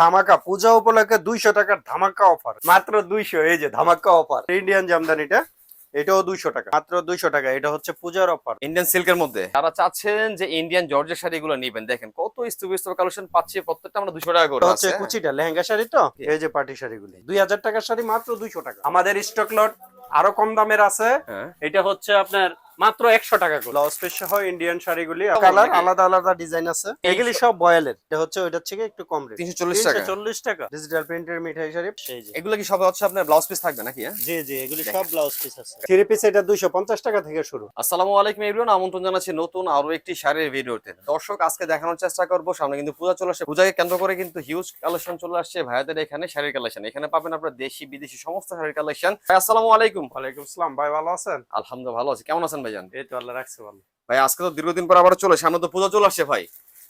ধামাকা পূজা উপলক্ষে দুইশো টাকার ধামাকা অফার মাত্র দুইশো এই যে ধামাকা অফার ইন্ডিয়ান জামদানিটা এটাও দুইশো টাকা মাত্র দুইশো টাকা এটা হচ্ছে পূজার অফার ইন্ডিয়ান সিল্কের মধ্যে। যারা চাচ্ছেন যে ইন্ডিয়ান জর্জের শাড়িগুলো নিবেন দেখেন কত স্তূপ কালেকশন পাচ্ছি প্রত্যেকটা আমরা দুশো টাকা করে হচ্ছে আছে। কুচিটা লেহেঙ্গা শাড়ি তো? এই যে পার্টি শাড়িগুলি দুই হাজার টাকার শাড়ি মাত্র দুইশো টাকা। আমাদের স্টক লট আরও কম দামের আছে। হ্যাঁ। এটা হচ্ছে আপনার মাত্র একশো টাকা করে। ব্লাউজ পিস সহ ইন্ডিয়ান শাড়িগুলি কালার আলাদা আলাদা ডিজাইন আছে। এগুলি সব বয়েলের। এটা হচ্ছে ওইটার থেকে একটু কম রেট টাকা। ডিজিটাল প্রিন্টের মিঠাই শাড়ি। সেই যে। এগুলো কি সব হচ্ছে আপনার ব্লাউজ পিস থাকবে নাকি হ্যাঁ? জি জি এগুলি সব ব্লাউজ পিস আছে। থ্রি পিস এটা দুইশো পঞ্চাশ টাকা থেকে শুরু। আসসালামু আলাইকুম এভরিওয়ান আমন্ত্রণ জানাচ্ছি নতুন আরও একটি শাড়ির ভিডিওতে। দর্শক আজকে দেখানোর চেষ্টা করব সামনে কিন্তু পূজা চলে আসছে। পূজাকে কেন্দ্র করে কিন্তু হিউজ কালেকশন চলে আসছে। ভাইয়াদের এখানে শাড়ির কালেকশন এখানে পাবেন আপনার দেশি বিদেশি সমস্ত শাড়ির কালেকশন আসসালামু আলাইকুম। ওয়ালাইকুম আসসালাম। ভাই ভালো আছেন? আলহামদুলিল্লাহ ভালো আছি। কেমন আছেন ভাইজান। এই তো আল্লাহ রাখছে ভালো। ভাই আজকে তো দীর্ঘদিন পর আবার চলে সামনে তো পূজা চলে আসছে ভাই।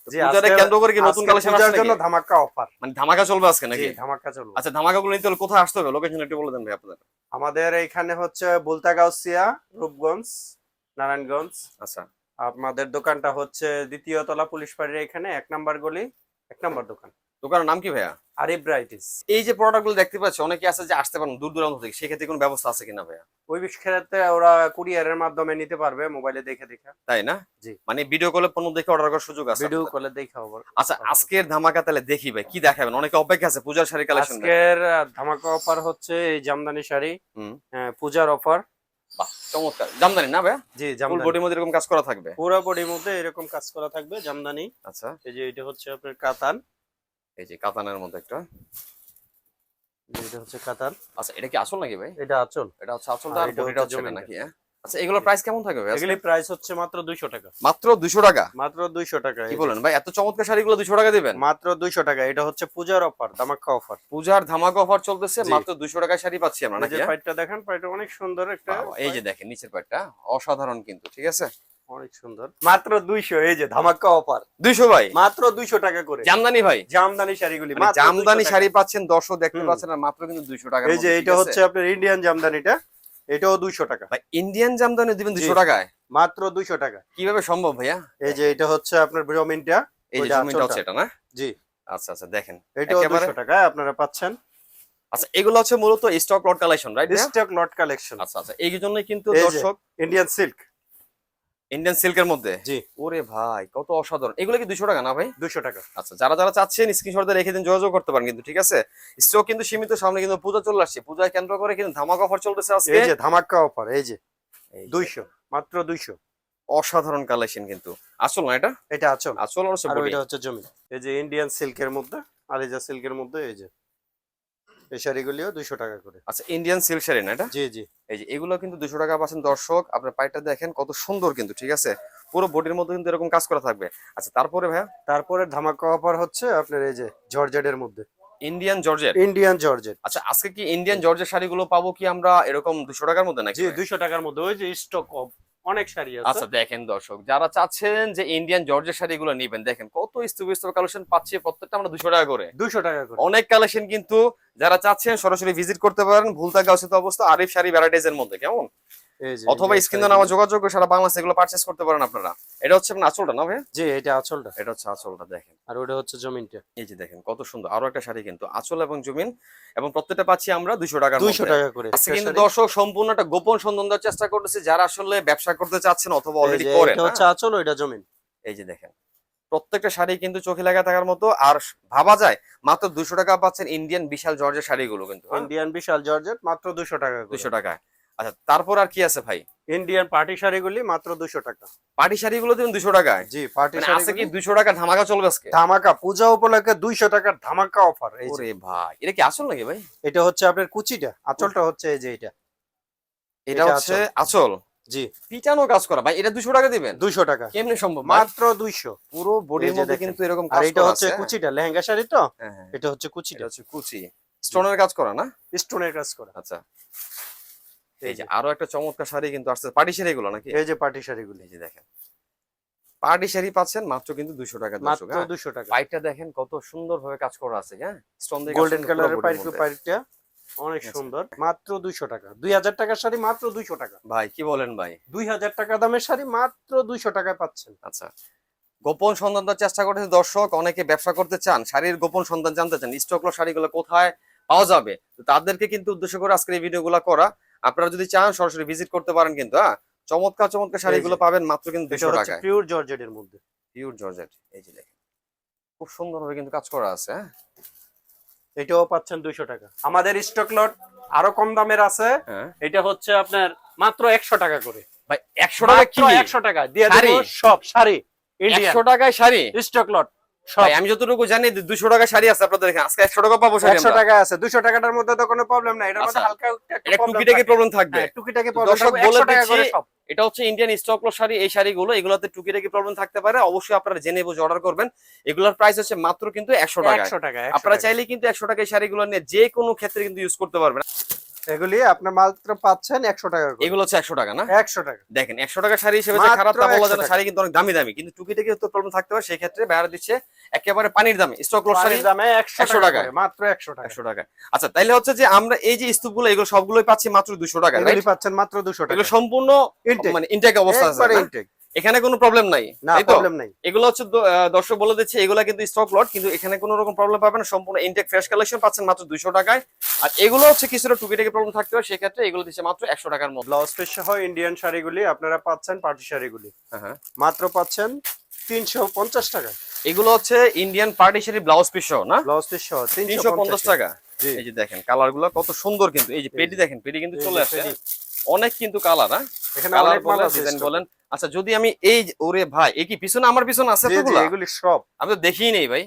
জি পূজারে আজকে- কেন্দ্র করে কি নতুন কালেকশন জন্য ধামাকা অফার মানে ধামাকা চলবে আজকে নাকি? ধামাকা চলবে। আচ্ছা ধামাকাগুলো নিতে হলে কোথায় আসতে হবে? লোকেশন একটু বলে দেন ভাই আপনাদের। আমাদের এখানে হচ্ছে বুলতাগাউসিয়া রূপগঞ্জ নারায়ণগঞ্জ। আচ্ছা। আমাদের দোকানটা হচ্ছে দ্বিতীয় তলা পুলিশ পাড়ির এখানে এক নাম্বার গলি এক নাম্বার দোকান। দোকানের নাম কি ভাইয়া? আরিফ ব্রাইটিস এই যে প্রোডাক্টগুলো দেখতে পাচ্ছি অনেকে আছে যে আসতে পারেন দূর দূরান্ত থেকে সেক্ষেত্রে কোনো ব্যবস্থা আছে কিনা ভাইয়া? ওই ক্ষেত্রে ওরা কুরিয়ারের মাধ্যমে নিতে পারবে মোবাইলে দেখে দেখে। তাই না? জি। মানে ভিডিও কলে পণ্য দেখে অর্ডার করার সুযোগ আছে ভিডিও কলে দেখে হবে আচ্ছা আজকের ধামাকা তাহলে দেখি ভাই কি দেখাবেন? অনেকে অপেক্ষা আছে পূজার শাড়ি কালেকশন আজকের ধামাকা অফার হচ্ছে এই জামদানি শাড়ি। হ্যাঁ, পূজার অফার বাহ চমৎকার। জামদানি না ভাইয়া? জি জামদানি। বডির মধ্যে এরকম কাজ করা থাকবে? পুরো বডির মধ্যে এরকম কাজ করা থাকবে জামদানি। আচ্ছা। এই যে এটা হচ্ছে আপনার কাতান। এই যে কাতানের মধ্যে একটা। এটা হচ্ছে কাতান। আচ্ছা এটা কি আসল নাকি ভাই? এটা আচল। এটা হচ্ছে আসলটা আর আর বডিটা হচ্ছে হচ্ছে এটা জমিনটা। নাকি হ্যাঁ? আচ্ছা এগুলোর প্রাইস কেমন থাকবে ভাই এগুলি প্রাইস হচ্ছে মাত্র দুইশো টাকা। মাত্র দুশো টাকা? মাত্র দুইশো টাকা কি বলেন ভাই এত চমৎকার শাড়িগুলো টাকা দিবেন? মাত্র দুইশো টাকা এটা হচ্ছে পূজার অফার ধামাকা অফার। পূজার ধামাকা অফার চলতেছে মাত্র দুশো টাকায় শাড়ি পাচ্ছি আমরা নাকি হ্যাঁ? পাইটটা দেখেন পাইটটা অনেক সুন্দর একটা এই যে দেখেন নিচের পাটটা অসাধারণ কিন্তু ঠিক আছে? অনেক সুন্দর। মাত্র দুইশো এই যে ধামাকা অফার দুইশো ভাই? মাত্র দুইশো টাকা করে। জামদানি ভাই? জামদানি শাড়িগুলি মানে জামদানি শাড়ি পাচ্ছেন দেখতে পাচ্ছেন আর মাত্র কিন্তু দুইশো টাকা এই যে এটা হচ্ছে আপনার ইন্ডিয়ান জামদানিটা এটাও দুইশো টাকা। ভাই ইন্ডিয়ান জামদানি দিবেন দুইশো টাকায়? মাত্র দুইশো টাকা। কীভাবে সম্ভব ভাইয়া? এই যে এটা হচ্ছে আপনার ব্রমিনটা এই যে ওইটা হচ্ছে এটা না? জি। আচ্ছা আচ্ছা দেখেন। এটাও একেবারে- দুইশো টাকায় আপনারা পাচ্ছেন। আচ্ছা এগুলো হচ্ছে মূলত stock lot collection right stock lot collection আচ্ছা আচ্ছা এই জন্য কিন্তু দর্শক ইন্ডিয়ান সিল্ক ইন্ডিয়ান সিল্কের মধ্যে? জি। ওরে ভাই কত অসাধারণ। এগুলো কি দুশো টাকা না ভাই? দুশো টাকা। আচ্ছা যারা যারা চাচ্ছেন স্ক্রিনশট রেখে দিন যোগাযোগ করতে পারেন কিন্তু ঠিক আছে? স্টক কিন্তু সীমিত সামনে কিন্তু পূজা চলে আসছে। পূজা কেন্দ্র করে কিন্তু ধামাক অফার চলতেছে আজকে। এই যে ধামাকা অফার এই যে। দুইশো মাত্র দুইশো। অসাধারণ কালেকশন কিন্তু। আসল না এটা? এটা আচল আসল আর। ওইটা হচ্ছে জমি। এই যে ইন্ডিয়ান সিল্কের মধ্যে আলিজা সিল্কের মধ্যে এই যে। এই শাড়িগুলিও দুইশো টাকা করে। আচ্ছা ইন্ডিয়ান সিল্ক শাড়ি না এটা? জি জি। এই যে এগুলো কিন্তু দুশো টাকা পাচ্ছেন। দর্শক আপনার পাইটা দেখেন কত সুন্দর কিন্তু ঠিক আছে? পুরো বডির মধ্যে কিন্তু এরকম কাজ করা থাকবে। আচ্ছা তারপরে ভাইয়া? তারপরে ধামাকা অফার হচ্ছে আপনার এই যে জর্জেটের মধ্যে। Indian georgette? Indian georgette. আচ্ছা আজকে কি ইন্ডিয়ান শাড়িগুলো পাবো কি আমরা এরকম দুশো টাকার মধ্যে নাকি? জি দুইশো টাকার মধ্যে ওই যে স্টক অনেক শাড়ি আছে। আচ্ছা দেখেন দর্শক যারা চাচ্ছেন যে ইন্ডিয়ান জর্জের শাড়িগুলো নেবেন দেখেন কত স্তূপ কালেকশন পাচ্ছি প্রত্যেকটা আমরা 200 টাকা করে। দুইশো টাকা করে। অনেক কালেকশন কিন্তু যারা চাচ্ছেন সরাসরি ভিজিট করতে পারেন ভুলতা গাউসিত অবস্থা আরিফ শাড়ি ভ্যারাইটিজ এর মধ্যে কেমন? অথবা স্ক্রিন। নামা যোগাযোগ করে সারা বাংলাদেশ এগুলো পারচেস করতে পারেন আপনারা। এটা হচ্ছে আপনার আঁচলটা না ভাই জি এটা আঁচলটা। এটা হচ্ছে আঁচলটা দেখেন। আর ওটা হচ্ছে জমিনটা। এই যে দেখেন কত সুন্দর। আরও একটা শাড়ি কিন্তু আঁচল এবং জমিন এবং প্রত্যেকটা পাচ্ছি আমরা দুইশো টাকার দুইশো। টাকা করে। কিন্তু দর্শক সম্পূর্ণ একটা গোপন সন্ধান দেওয়ার চেষ্টা করতেছে যারা আসলে ব্যবসা করতে চাচ্ছেন অথবা অলরেডি করেন এটা হচ্ছে হ্যাঁ? আঁচল ওইটা জমিন। এই যে দেখেন প্রত্যেকটা শাড়ি কিন্তু চোখে লাগা থাকার মতো আর ভাবা যায় মাত্র দুশো টাকা পাচ্ছেন ইন্ডিয়ান বিশাল জর্জের শাড়িগুলো কিন্তু ইন্ডিয়ান বিশাল জর্জেট মাত্র দুশো টাকা দুশো টাকায়। আচ্ছা তারপর আর কি আছে ভাই? ইন্ডিয়ান পার্টি শাড়িগুলি মাত্র দুশো টাকা। পার্টি শাড়িগুলো দিবেন দুশো টাকায়? জি পার্টি মানে আছে কি দুশো টাকা ধামাকা চলবে আজকে? ধামাকা পূজা উপলক্ষে দুইশো টাকার ধামাকা অফার এই যে। ভাই এটা কি আসল নাকি ভাই? এটা হচ্ছে আপনার কুচিটা আঁচলটা হচ্ছে এই যে এটা এটা হচ্ছে আসল জি। পিটানো কাজ করা ভাই এটা দুশো টাকা দিবেন? দুইশো টাকা। কেমনে সম্ভব মাত্র দুইশো। পুরো বডির মধ্যে কিন্তু এরকম আর এটা হচ্ছে কুচিটা লেহেঙ্গা শাড়ি তো? হ্যাঁ, হ্যাঁ, এটা হচ্ছে কুচিটা। হচ্ছে কুচি। স্টোনের কাজ করা না? স্টোনের কাজ করা। আচ্ছা। এই এই যে যে আরও একটা চমৎকার শাড়ি কিন্তু আসছে পার্টি শাড়ি এগুলো নাকি? এই যে পার্টি শাড়িগুলি। এই যে দেখেন। পার্টি শাড়ি পাচ্ছেন মাত্র কিন্তু দুশো টাকা মাত্র হ্যাঁ? দুশো টাকা। পাইপটা দেখেন কত সুন্দর ভাবে কাজ করা আছে হ্যাঁ? গোল্ডেন কালারের পাইপ অনেক আচ্ছা। সুন্দর মাত্র দুইশো টাকা। দুই হাজার টাকার শাড়ি মাত্র দুইশো টাকা। ভাই কি বলেন ভাই? দুই হাজার টাকা দামের শাড়ি মাত্র দুইশো টাকায় পাচ্ছেন। আচ্ছা। গোপন সন্ধান চেষ্টা করতেছে দর্শক অনেকে ব্যবসা করতে চান শাড়ির গোপন সন্ধান জানতে চান স্টকলো শাড়িগুলো কোথায় পাওয়া যাবে? তাদেরকে কিন্তু উদ্দেশ্য করে আজকের এই ভিডিওগুলো করা। আপনারা যদি চান সরাসরি ভিজিট করতে পারেন কিন্তু হ্যাঁ? চমৎকার চমৎকার শাড়িগুলো পাবেন মাত্র কিন্তু দুশো টাকায়। পিওর জর্জেটের মধ্যে। পিওর জর্জেট এই যে দেখেন। খুব সুন্দরভাবে কিন্তু কাজ করা আছে হ্যাঁ? এটাও পাচ্ছেন দুইশো টাকা। আমাদের স্টক লট আরও কম দামের আছে। হ্যাঁ। এটা হচ্ছে আপনার মাত্র একশো টাকা করে। ভাই একশো টাকা কি? একশো টাকা। দিয়ে সব শাড়ি। একশো টাকায় শাড়ি? স্টক লট ভাই আমি যতটুকু জানি দুশো টাকা শাড়ি আছে আপনাদের এখানে। আজকে একশো টাকা পাবো শাড়ি একশো। টাকা আছে। দুশো টাকাটার মধ্যে তো কোনো প্রবলেম নাই। এটার মধ্যে আচ্ছা। হালকা একটু টুকিটাকি প্রবলেম থাকবে। হ্যাঁ, টুকিটাকি তো থাকবে, 100 টাকা করে সব। এটা হচ্ছে ইন্ডিয়ান স্টকলো শাড়ি। এই শাড়িগুলো এগুলোতে টুকিটাকি প্রবলেম থাকতে পারে। অবশ্যই আপনারা জেনে বুঝে অর্ডার করবেন। এগুলোর প্রাইস হচ্ছে মাত্র কিন্তু একশো টাকা 100 টাকা আপনারা চাইলে কিন্তু একশো টাকা এই শাড়িগুলো নিয়ে যে কোনো ক্ষেত্রে কিন্তু ইউজ করতে পারবেন। এগুলি আপনার মাত্র পাচ্ছেন একশো টাকা এগুলো হচ্ছে একশো টাকা না? একশো টাকা। দেখেন একশো টাকা শাড়ি হিসেবে খারাপ তা বলা যায় শাড়ি কিন্তু অনেক দামি দামি কিন্তু টুকিটাকি তো প্রবলেম থাকতে পারে? সেই ক্ষেত্রে বাইরে দিচ্ছে একেবারে পানির দামে স্টক লট শাড়ি পানির দামে একশো 100 টাকা টাকা। মাত্র একশো টাকা। একশো টাকা। আচ্ছা তাইলে হচ্ছে যে আমরা এই যে স্তূপগুলো এগুলো সবগুলোই পাচ্ছি মাত্র দুশো টাকা পাচ্ছেন মাত্র দুশো টাকা। এগুলো সম্পূর্ণ মানে ইনটেক অবস্থা আছে intake। এখানে কোনো প্রবলেম নাই না তাই তো? প্রবলেম নাই। এগুলো হচ্ছে দর্শক বলে দিচ্ছে এগুলো কিন্তু স্টক লট কিন্তু এখানে কোনো রকম প্রবলেম পাবেন না। সম্পূর্ণ ইনটেক ফ্রেশ কালেকশন পাচ্ছেন মাত্র দুইশো টাকায়। আর এগুলো হচ্ছে কিছুটা টুকিটাকি প্রবলেম থাকতে পারে সেক্ষেত্রে এগুলো দিচ্ছে মাত্র একশো টাকার মধ্যে ব্লাউজ পিস সহ ইন্ডিয়ান শাড়িগুলি আপনারা পাচ্ছেন পার্টি শাড়িগুলি। হ্যাঁ, হ্যাঁ। মাত্র পাচ্ছেন তিনশো পঞ্চাশ টাকা। এগুলো হচ্ছে Indian party sari blouse piece সহ না? ব্লাউজ পিস সহ তিনশো পঞ্চাশ টাকা। জি। এই যে দেখেন কালারগুলো কত সুন্দর কিন্তু। এই যে পেডি দেখেন পেডি কিন্তু চলে আসে অনেক কিন্তু কালার হ্যাঁ? এখানে কালার অনেক মাল বলেন আছে ডিজাইন বলেন আচ্ছা যদি আমি এই ওরে ভাই এই কি পিছনে আমার পিছনে আছে এগুলি সব। আমি তো দেখিই নেই ভাই।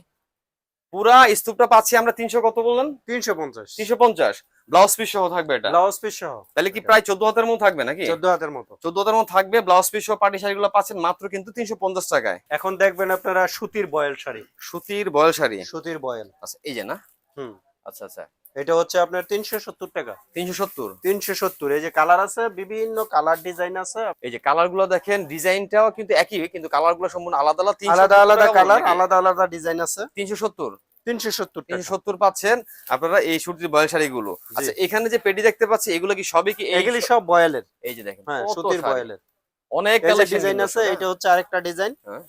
পুরা স্তূপটা পাচ্ছি আমরা তিনশো কত বললেন? তিনশো পঞ্চাশ। তিনশো পঞ্চাশ। ব্লাউজ পিস সহ থাকবে এটা? ব্লাউজ পিস সহ। তাহলে কি প্রায় চোদ্দ হাতের মতো থাকবে নাকি? চোদ্দ হাতের মতো। চোদ্দ হাতের মতো থাকবে ব্লাউজ পিস সহ পার্টি শাড়িগুলো পাচ্ছেন মাত্র কিন্তু তিনশো পঞ্চাশ টাকায়। এখন দেখবেন আপনারা সুতির বয়েল শাড়ি। সুতির বয়ল শাড়ি? সুতির বয়েল। আচ্ছা এই যে না। হুম। আচ্ছা আচ্ছা। এটা হচ্ছে আপনার তিনশো সত্তর টাকা। তিনশো সত্তর? তিনশো সত্তর। এই যে কালার আছে বিভিন্ন কালার ডিজাইন আছে। এই যে কালারগুলো দেখেন ডিজাইনটাও কিন্তু একই কিন্তু কালারগুলো সম্পূর্ণ আলাদা আলাদা আলাদা আলাদা কালার আলাদা আলাদা ডিজাইন আছে। তিনশো সত্তর? তিনশো সত্তর তিনশো সত্তর পাচ্ছেন আপনারা এই সুতির বয়ল শাড়িগুলো। আচ্ছা এখানে যে পেটি দেখতে পাচ্ছি এগুলো কি সবই কি এই এগুলি সব বয়ালের। এই যে দেখেন হ্যাঁ সুতির। বয়েলের। অনেক ডিজাইন আছে এটা হচ্ছে আরেকটা ডিজাইন। হ্যাঁ।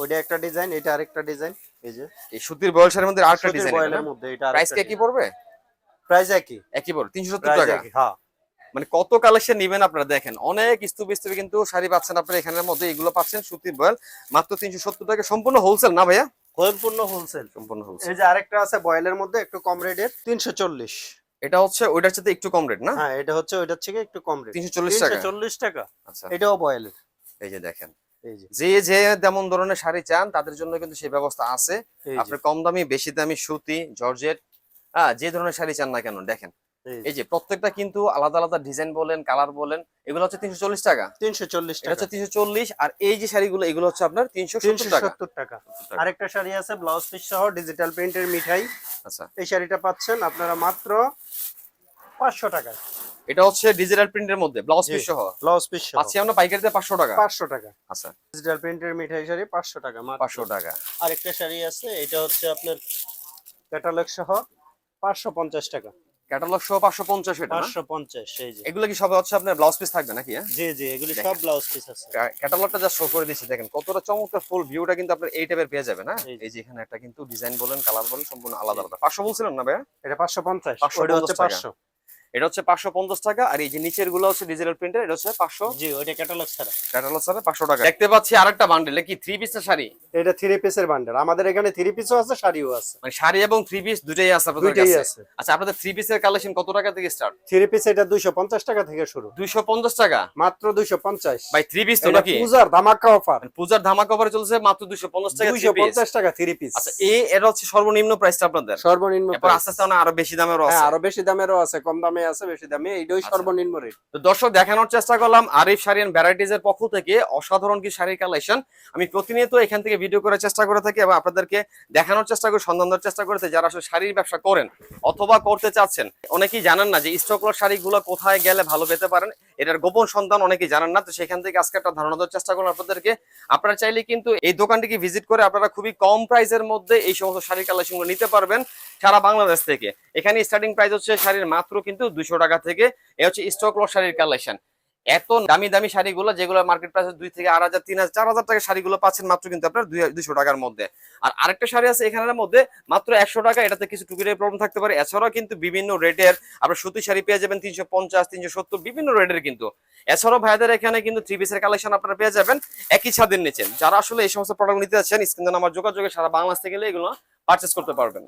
ওইটা একটা ডিজাইন এটা আরেকটা ডিজাইন। এই যে? এই সুতির বয়ল শাড়ির মধ্যে আরেকটা ডিজাইন বয়েলের মধ্যে এটা প্রাইস কি পড়বে? প্রাইস একই। একই পড়বে তিনশো সত্তর প্রাইস টাকা। হ্যাঁ। মানে কত কালেকশন নিবেন আপনারা দেখেন অনেক স্তূপ স্তূপে কিন্তু শাড়ি পাচ্ছেন আপনারা এখানের মধ্যে এগুলো পাচ্ছেন সুতির বয়েল মাত্র তিনশো সত্তর টাকা। সম্পূর্ণ হোলসেল না ভাইয়া? সম্পূর্ণ হোলসেল সম্পূর্ণ হোলসেল এই যে আরেকটা আছে বয়েলের মধ্যে একটু কম রেটের তিনশো চল্লিশ। এটা হচ্ছে ওইটার সাথে একটু কম রেট না? হ্যাঁ এটা হচ্ছে ওইটার থেকে একটু কম রেট তিনশো চল্লিশ টাকা। চল্লিশ টাকা। আচ্ছা। এটাও বয়েলের। এই যে দেখেন যে। যে যেমন ধরনের শাড়ি চান তাদের জন্য কিন্তু সেই ব্যবস্থা আছে। আপনি কম দামি বেশি দামি সুতি জর্জেট হ্যাঁ যে ধরনের শাড়ি চান না কেন দেখেন। এই যে, প্রত্যেকটা কিন্তু আলাদা আলাদা ডিজাইন বলেন কালার বলেন এগুলো হচ্ছে তিনশো চল্লিশ টাকা। তিনশো চল্লিশ হচ্ছে তিনশো চল্লিশ আর এই যে শাড়িগুলো এগুলো হচ্ছে আপনার তিনশো সত্তর টাকা। আরেকটা শাড়ি আছে ব্লাউজ পিস সহ ডিজিটাল প্রিন্টের মিঠাই। আচ্ছা। এই শাড়িটা পাচ্ছেন আপনারা মাত্র 500 টাকায়। এটা হচ্ছে ডিজিটাল প্রিন্টের মধ্যে ব্লাউজ পিস সহ? ব্লাউজ পিস সহ। আচ্ছা আমরা 500 টাকা। 500 টাকা। আচ্ছা। ডিজিটাল প্রিন্টের মিঠাই শাড়ি 500 টাকা মাত্র। 500 টাকা। আরেকটা শাড়ি আছে এটা হচ্ছে আপনার ক্যাটালগ সহ 550 টাকা। ক্যাটালগ সহ 550 এটা 550 এই যে। এগুলো কি সব হচ্ছে আপনার ব্লাউজ পিস থাকবে নাকি হ্যাঁ? জি জি সব ব্লাউজ পিস আছে। ক্যাটালগটা যা শো করে দিয়েছি দেখেন কতটা চমৎকার ফুল ভিউটা কিন্তু আপনার এই টাইপের পেয়ে যাবে না হ্যাঁ? এই যে এখানে একটা কিন্তু ডিজাইন বলেন কালার বলেন সম্পূর্ণ আলাদা আলাদা। 500 বলছিলেন না ভাই এটা 550 ওটা হচ্ছে 500 এটা হচ্ছে পাঁচশো পঞ্চাশ টাকা আর এই যে নিচেরগুলো হচ্ছে ডিজিটাল প্রিন্টার এটা হচ্ছে পাঁচশো জি ওইটা ক্যাটালগ ছাড়া। ক্যাটালগ ছাড়া পাঁচশো টাকা। দেখতে পাচ্ছি আরেকটা বান্ডেল কি থ্রি পিসের শাড়ি? এটা থ্রি পিসের বান্ডার আমাদের এখানে থ্রি পিসও আছে শাড়িও আছে। মানে শাড়ি এবং থ্রি পিস দুটাই আছে আপনাদের দুইটাই আছে। আচ্ছা আপনাদের থ্রি পিসের কালেকশন কত টাকা থেকে স্টার্ট থ্রি পিস এটা দুইশো পঞ্চাশ টাকা থেকে শুরু। দুইশো পঞ্চাশ টাকা? মাত্র দুইশো পঞ্চাশ। ভাই থ্রি পিস তো নাকি? পূজার ধামাকা অফার মানে পূজার ধামাকা অফার চলছে মাত্র দুইশো পঞ্চাশ টাকা দুইশো পঞ্চাশ টাকা থ্রি পিস আচ্ছা এই এটা হচ্ছে সর্বনিম্ন প্রাইসটা আপনাদের? সর্বনিম্ন আস্তে আস্তে আরও বেশি দামেরও হ্যাঁ আছে। আরও বেশি দামেরও আছে কম দামে আছে বেশি দামে। এইটাই আচ্ছা। সর্বনিম্ন রেট তো দর্শক দেখানোর চেষ্টা করলাম আরিফ শাড়ি এন্ড ভ্যারাইটিজ এর পক্ষ থেকে। অসাধারণ কি শাড়ির কালেকশন আমি প্রতিনিয়ত এখান থেকে ভিডিও করার চেষ্টা করে থাকি এবং আপনাদেরকে দেখানোর চেষ্টা করি সন্ধান দেওয়ার চেষ্টা করে থাকি, যারা আসলে শাড়ির ব্যবসা করেন অথবা করতে চাচ্ছেন। অনেকেই জানেন না যে স্টকলর শাড়িগুলো কোথায় গেলে ভালো পেতে পারেন। এটার গোপন সন্ধান অনেকেই জানেন না তো সেখান থেকে আজকে একটা ধারণা দেওয়ার চেষ্টা করলাম আপনাদেরকে। আপনারা চাইলে কিন্তু এই দোকানটিকে ভিজিট করে আপনারা খুবই কম প্রাইসের মধ্যে এই সমস্ত শাড়ির কালেকশনগুলো নিতে পারবেন সারা বাংলাদেশ থেকে। এখানে স্টার্টিং প্রাইস হচ্ছে শাড়ির মাত্র কিন্তু দুশো টাকা থেকে, এ হচ্ছে স্টক লট শাড়ির কালেকশন এত দামি দামি শাড়িগুলো, যেগুলো মার্কেট প্রাইস দুই থেকে আড়াই হাজার, তিন হাজার, চার টাকা শাড়িগুলো পাচ্ছেন মাত্র কিন্তু আপনার দুইশো টাকার মধ্যে। আর আরেকটা শাড়ি আছে এখানের মধ্যে, মাত্র একশো টাকা, এটাতে কিছু টুকির প্রবলেম থাকতে পারে। এছাড়াও কিন্তু বিভিন্ন রেটের আপনার সুতি শাড়ি পেয়ে যাবেন তিনশো পঞ্চাশ, তিনশো সত্তর, বিভিন্ন রেটের কিন্তু। এছাড়াও ভাইদের এখানে কিন্তু থ্রি পিসের কালেকশন আপনারা পেয়ে যাবেন একই ছাদের নিচে। যারা আসলে এই সমস্ত প্রোডাক্ট নিতে যাচ্ছেন স্ক্রিন আমার যোগাযোগে সারা বাংলাদেশ থেকে গেলে এগুলো পারচেস করতে পারবেন।